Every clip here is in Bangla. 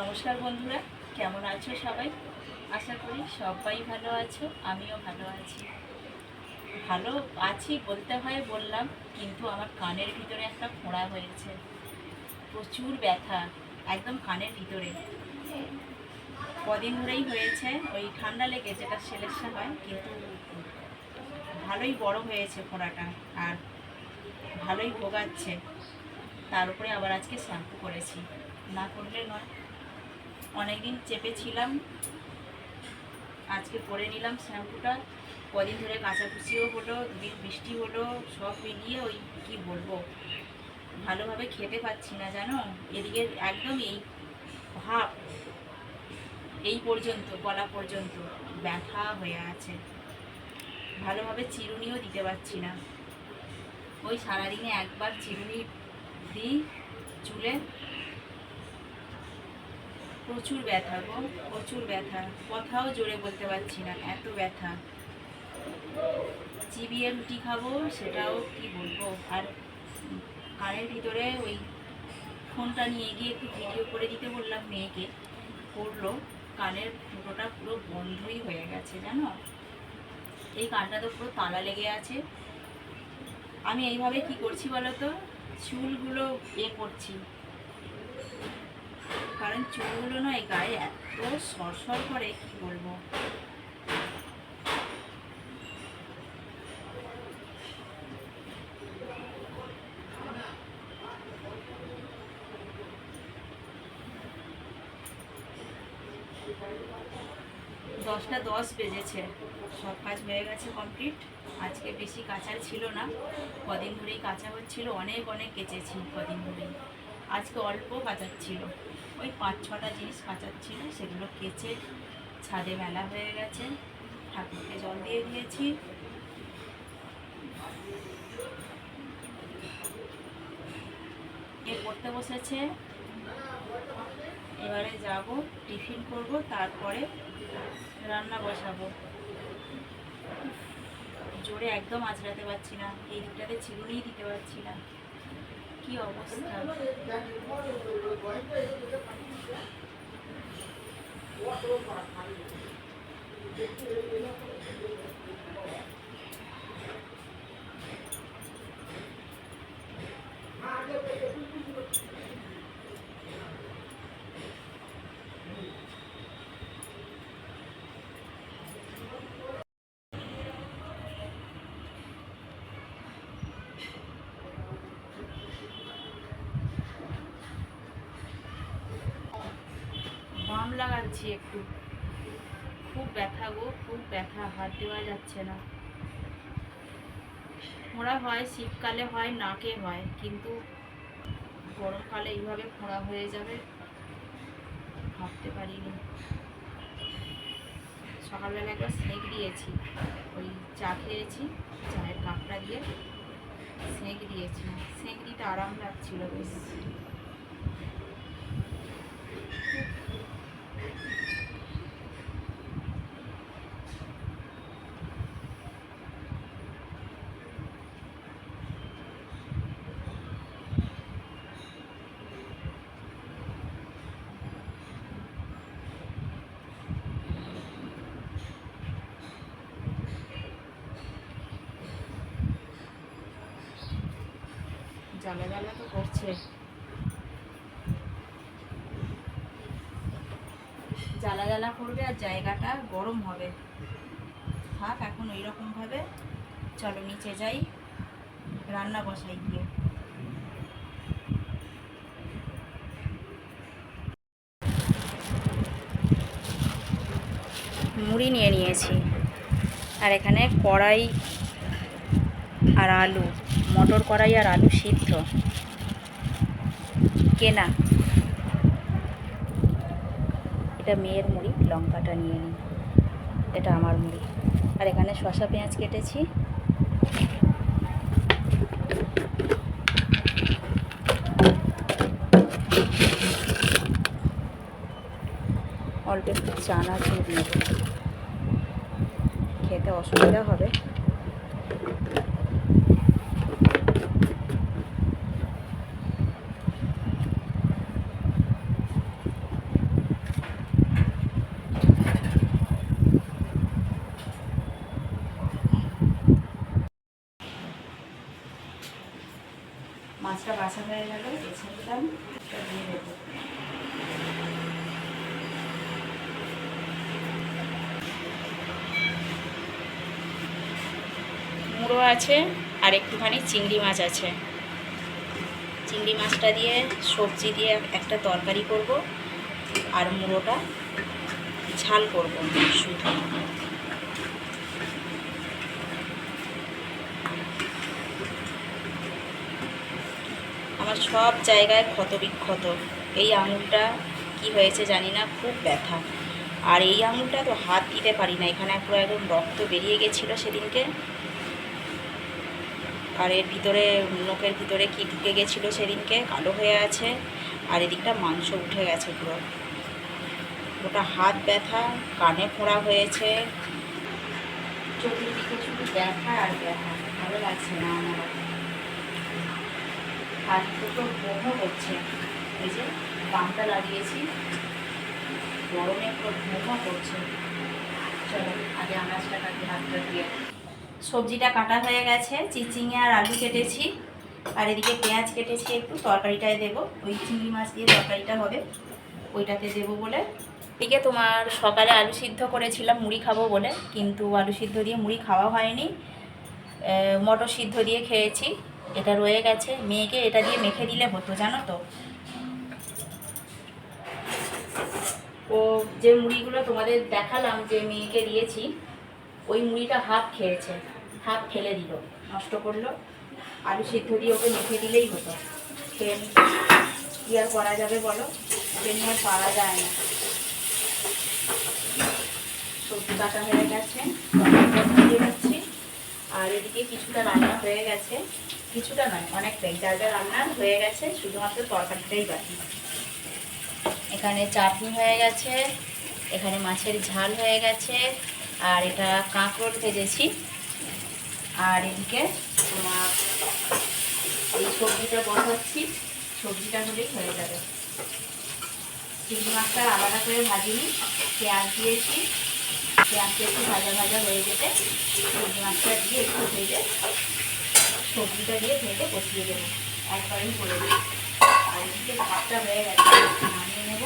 নমস্কার বন্ধুরা, কেমন আছো সবাই? আশা করি সবাই ভালো আছো, আমিও ভালো আছি। ভালো আছি বলতে হয় বললাম, কিন্তু আমার কানের ভিতরে একটা ফোঁড়া হয়েছে। প্রচুর ব্যথা, একদম কানের ভিতরে। কদিন ধরেই হয়েছে, ওই ঠান্ডা লেগে যেটা সেলেসা হয় কিন্তু ভালোই বড় হয়েছে ফোঁড়াটা, আর ভালোই ভোগাচ্ছে। তার উপরে আবার আজকে শ্যাম্পু করেছি। না করলে নয়। অনেকদিন চেপেছিলাম। আজকে পরে নিলাম শ্যাম্পুটা। কদিন ধরে কাঁচাকুচিও হলো, দুদিন বৃষ্টি হলো, সব মিলিয়ে ওই কি বলব? ভালোভাবে খেতে পাচ্ছি না, জানো? এদিকে একদম এই ভাব। এই পর্যন্ত, গলা পর্যন্ত ব্যথা হয়ে আছে। ভালোভাবে চিরুনিও দিতে পারছি না। ওই সারাদিনে একবার চিরুনি দিই, চুলে। প্রচুর ব্যথা গো, প্রচুর ব্যথা। কথাও জোরে বলতে পারছি না, এত ব্যথা। চিবিয়ে রুটি খাব, সেটাও কি বলব? আর কানের ভিতরে ওই ফোনটা নিয়ে গিয়ে একটু ভিডিও করে দিতে বললাম মেয়েকে। করল, কানের ফুটোটা পুরো বন্ধই হয়ে গেছে, জানো? এই কানটা তো পুরো তালা লেগে আছে। আমি এইভাবে কি করছি বলো তো? চুলগুলো এ করছি। কারণ চুলগুলো নয়, গায়ে এত সরসর করে, কি বলব? দশটা দশ বেজেছে। সব কাজ হয়ে গেছে কমপ্লিট আজকে বেশি কাচার ছিল না। কদিন ধরেই কাঁচা হচ্ছিল, অনেক অনেক কেচেছি কদিন ধরেই। আজকে অল্প কাচার ছিল। ওই পাঁচ ছটা জিনিস কাচার ছিল সেগুলো কেচে ছাদে মেলা হয়ে গেছে। ঠাকুরকে জল দিয়ে দিয়েছি। এ পড়তে বসেছে। এবারে যাব, টিফিন করব, তারপরে রান্না বসাবো। জোরে একদম আঁচড়াতে পারছি না, এই দিকটাতে চিরুনিই দিতে পারছি না। কি অবস্থা? বাম লাগাচ্ছি একটু। খুব ব্যথা গো, খুব ব্যথা, হাত দেওয়া যাচ্ছে না। ফোঁড়া হয়, শীতকালে হয়, নাকে হয়, কিন্তু গরমকালে এইভাবে ফোঁড়া হয়ে যাবে, ভাবতে পারিনি। সকালবেলা একবার সেঁক দিয়েছি, ওই চা খেয়েছি, চায়ের কাপড়া দিয়ে সেঁক দিয়েছি। সেঁক দিতে আরাম লাগছিল বেশ। জ্বালা জ্বালা তো করছে। জ্বালা জ্বালা করবে আর জায়গাটা গরম হবে। থাক, এখন ওই রকম ভাবে চলো, নিচে যাই। রান্না বসাই গিয়ে। মুড়ি নিয়ে নিয়েছি। আর এখানে কড়াই আর আলু, মটর কড়াই আর আলু সিদ্ধ। কেনা। এটা মেয়ের মুড়ি, লঙ্কাটা নিয়ে নিই। এটা আমার মুড়ি। আর এখানে শশা পেঁয়াজ কেটেছি। অল্প একটু চানাচুর নেব। খেতে অসুবিধা হবে। কাঁচা হয়ে গেল, বেছে দিয়ে দেবো। মুড়ো আছে আর একটুখানি চিংড়ি মাছ আছে। চিংড়ি মাছটা দিয়ে সবজি দিয়ে একটা তরকারি করব আর মুড়োটা ঝাল করব শুধু। আমার সব জায়গায় ক্ষত বিক্ষত এই আঙুলটা কি হয়েছে জানি না, খুব ব্যথা। আর এই আঙুলটা তো হাত দিতে পারি না, এখানে পুরো একদম রক্ত বেরিয়ে গেছিল সেদিনকে। আর এর ভিতরে নোকের ভিতরে কি ঢুকে গেছিল সেদিনকে, কালো হয়ে আছে। আর এদিকটা মাংস উঠে গেছে পুরো। ওটা হাত ব্যথা, কানে ফোড়া হয়েছে। চতুর্দিকে শুধু ব্যথা আর ব্যথা, ভালো লাগছে না আমার। আর দুটো মোমো হচ্ছে। এই যে পামটা লাগিয়েছি। গরমে পুরো মোমো করছে চলো, আগে আনাজটা কাটি, হাতটা দিয়ে সবজিটা কাটা হয়ে গেছে। চিচিঙে আর আলু কেটেছি। আর এদিকে পেঁয়াজ কেটেছি, একটু তরকারিটায় দেবো। ওই চিংড়ি মাছ দিয়ে তরকারিটা হবে। ওইটাতে দেবো বলে। এদিকে তোমার সকালে আলু সিদ্ধ করেছিলাম, মুড়ি খাব বলে। কিন্তু আলু সিদ্ধ দিয়ে মুড়ি খাওয়া হয়নি। মটর সিদ্ধ দিয়ে খেয়েছি। এটা রয়ে গেছে। মেয়েকে এটা দিয়ে মেখে দিলে হতো, জানো তো? ও যে মুড়িগুলো তোমাদের দেখালাম যে মেয়েকে দিয়েছি, ওই মুড়িটা হাফ খেয়েছে, হাফ ফেলে দিল, নষ্ট করল। আলু সিদ্ধ দিয়ে ওকে মেখে দিলেই হতো। নিত। কি আর করা যাবে বলো? নিয়ে আর পারা যায় না। সবজি কাটা হয়ে গেছে আর এদিকে কিছুটা রান্না হয়ে গেছে। কিছুটা নয়, অনেকটাই। যা যা রান্না হয়ে গেছে, শুধুমাত্র তরকারিটাই বাকি। এখানে চাটনি হয়ে গেছে, এখানে মাছের ঝাল হয়ে গেছে, আর এটা কাঁকরোল ভেজেছি। আর এদিকে তোমার এই সবজিটা বসাচ্ছি, সবজিটা হলেই হয়ে যাবে। চিংড়ি মাছটা আলাদা করে ভাজিনি, পেঁয়াজ দিয়েছি, পেঁয়াজটা একটু ভাজা ভাজা হয়ে যেতে চিংড়ি মাছটা দিয়ে একটু ভেজে সবজিটা দিয়ে ভেজে বসিয়ে দেবো। একবারেই করে দেবো আর এদিকে ভাতটা হয়ে গেছে, নামিয়ে নেব।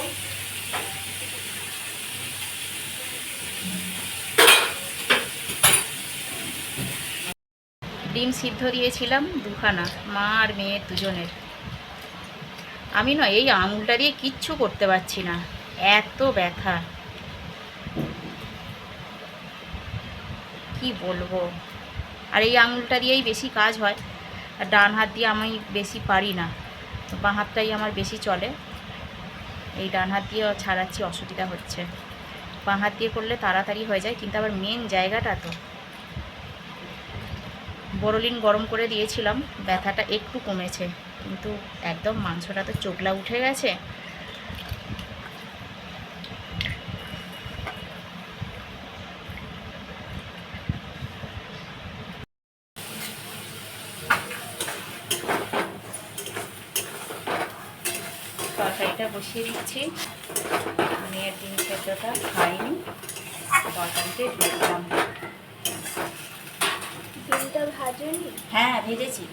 ডিম সিদ্ধ দিয়েছিলাম দুখানা, মা আর মেয়ের দুজনের। আমি নয়, এই আঙুলটা দিয়ে কিচ্ছু করতে পারছি না। এত ব্যথা। কি বলব? আর এই আঙুলটা দিয়েই বেশি কাজ হয়। আর ডান হাত দিয়ে আমি বেশি পারি না। বাঁ হাতটাই আমার বেশি চলে। এই ডান হাত দিয়ে ছাড়াচ্ছি, অসুবিধা হচ্ছে। বাঁ হাত দিয়ে করলে তাড়াতাড়ি হয়ে যায়, কিন্তু আবার মেন জায়গাটা তো। বড়লিন গরম করে দিয়েছিলাম, ব্যথাটা একটু কমেছে। কিন্তু একদম মাংসটা তো চোখলা উঠে গেছে তরকারিটা বসিয়ে দিচ্ছি। মেয়ের ডিম সেদ্ধটা খাইনি। তরকারিতে দিলাম ডিমটা ভাজুনি? হ্যাঁ ভেজেছি।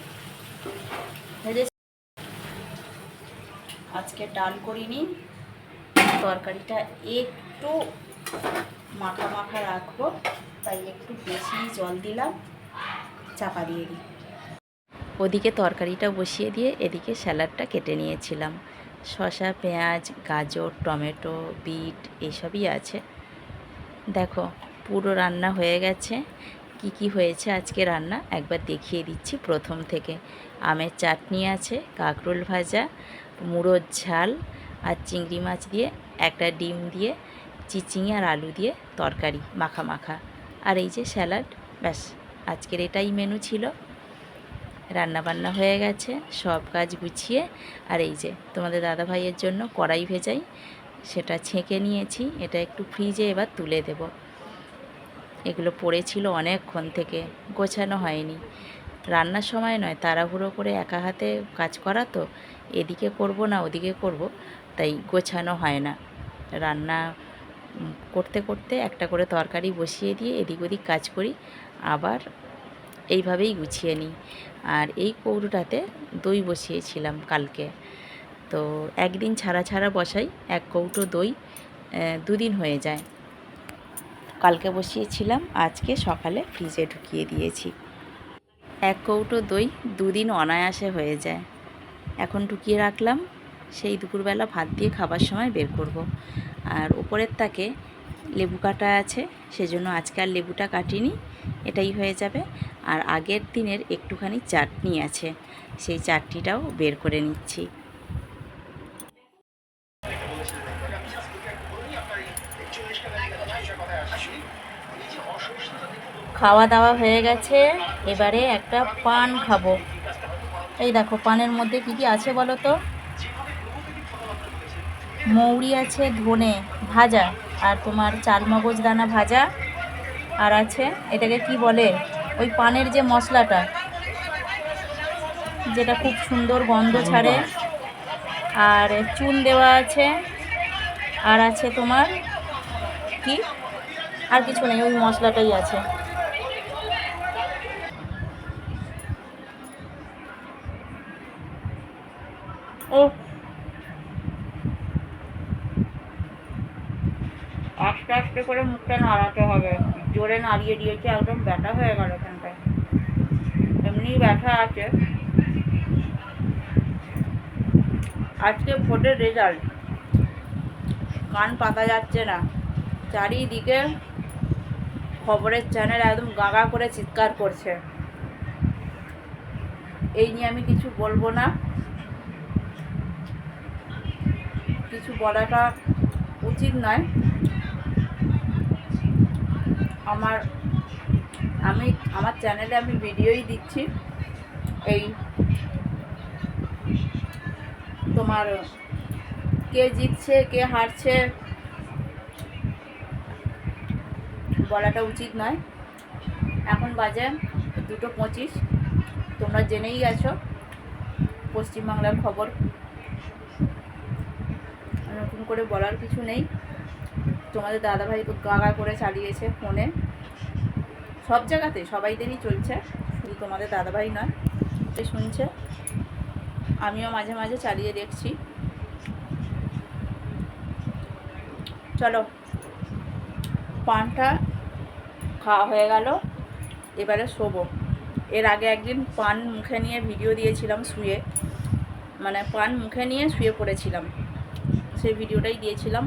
ভেজেছি। আজকে ডাল করিনি। তরকারিটা একটু মাখা মাখা রাখব। তাই একটু বেশি জল দিলাম। চাপা দিয়ে দিই। ওদিকে তরকারিটা বসিয়ে দিয়ে এদিকে স্যালাডটা কেটে নিয়েছিলাম। শসা, পেঁয়াজ, গাজর, টমেটো, বিট এইসবই আছে। দেখো, পুরো রান্না হয়ে গেছে। কি কি হয়েছে আজকে রান্না? একবার দেখিয়ে দিচ্ছি প্রথম থেকে। আমের চাটনি আছে, কাঁকরোল ভাজা, মুড়োর ঝাল আর চিংড়ি মাছ দিয়ে, একটা ডিম দিয়ে, চিচিঙে আর আলু দিয়ে তরকারি মাখা মাখা। আর এই যে স্যালাড, ব্যাস, আজকের এটাই মেনু ছিল। রান্না বান্না হয়ে গেছে, সব কাজ গুছিয়ে। আর এই যে তোমাদের দাদা ভাইয়ের জন্য কড়াই ভেজাই, সেটা ছেঁকে নিয়েছি, এটা একটু ফ্রিজে এবার তুলে দেব। এগুলো পড়েছিল অনেকক্ষণ থেকে, গোছানো হয়নি। রান্নার সময় নয়, তাড়াহুড়ো করে একা হাতে কাজ করা তো, এদিকে করব না ওদিকে করব, তাই গোছানো হয় না। রান্না করতে করতে একটা করে তরকারি বসিয়ে দিয়ে এদিক ওদিক কাজ করি, আবার এইভাবেই গুছিয়ে নিই। আর এই কৌটোটাতে দই বসিয়েছিলাম কালকে। তো একদিন ছাড়া ছাড়া বসাই, এক কৌটো দই দুদিন হয়ে যায়। কালকে বসিয়েছিলাম, আজকে সকালে ফ্রিজে ঢুকিয়ে দিয়েছি। এক কৌটো দই দুদিন অনায়াসে হয়ে যায়। এখন ঢুকিয়ে রাখলাম, সেই দুপুরবেলা ভাত দিয়ে খাবার সময় বের করব। আর উপরের তাকে লেবু কাটা আছে, সেজন্য আজকে আর লেবুটা কাটিনি, এটাই হয়ে যাবে। আর আগের দিনের একটুখানি চাটনি আছে, সেই চাটনিটাও বের করে নিচ্ছি। খাওয়া দাওয়া হয়ে গেছে, এবারে একটা পান খাব। এই দেখো, পানের মধ্যে কি কি আছে বলো তো? মৌরি আছে, ধনে, ভাজা। আর তোমার চালমগজ দানা ভাজা আর আছে এটাকে কি বলে? ওই পানের যে মশলাটা যেটা খুব সুন্দর গন্ধ ছাড়ে। আর চুন দেওয়া আছে আর আছে তোমার কি? আর কিছু নেই ওই মশলাটাই আছে। ও আস্তে করে মুখটা নাড়াতে হবে। জোরে নাড়িয়ে দিয়েছে, একদম ব্যথা হয়ে গেল এখানটায় এমনি ব্যথা আছে। আজকে ভোটের রেজাল্ট কান পাতা যাচ্ছে না। চারিদিকে খবরের চ্যানেল একদম গাগা করে চিৎকার করছে। এই নিয়ে আমি কিছু বলব না। কিছু বলাটা উচিত নয়। আমার, আমি, আমার চ্যানেলে আমি ভিডিওই দিচ্ছি। এই তোমার কে জিতছে, কে হারছে বলাটা উচিত নয়। এখন বাজে দুটো পঁচিশ। তোমরা জেনেই গেছো পশ্চিমবাংলার খবর। নতুন করে বলার কিছু নেই। তোমাদের দাদাভাই গাগা করে চালিয়েছে ফোনে। সব জায়গাতে সবাইদেরই চলছে, শুধু তোমাদের দাদাভাই নয়, সে শুনছে। আমিও মাঝে মাঝে চালিয়ে দেখছি। চলো, পানটা খাওয়া হয়ে গেল, এবারে শোবো। এর আগে একদিন পান মুখে নিয়ে ভিডিও দিয়েছিলাম শুয়ে মানে পান মুখে নিয়ে শুয়ে পড়েছিলাম। সেই ভিডিওটাই দিয়েছিলাম।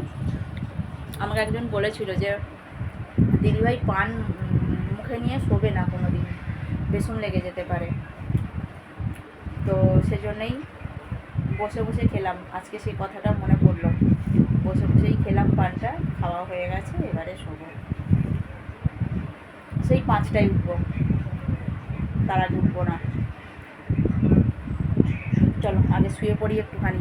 আমাকে একজন বলেছিল যে, দিদিভাই পান মুখে নিয়ে শোবে না কোনো দিন বেসন লেগে যেতে পারে। তো সেজন্যই বসে বসে খেলাম। আজকে সেই কথাটা মনে পড়ল। বসে বসেই খেলাম পানটা, খাওয়া হয়ে গেছে, এবারে শোবো। সেই পাঁচটায় উঠবো। তার উঠবো না। চলো, আগে শুয়ে পড়ি একটুখানি।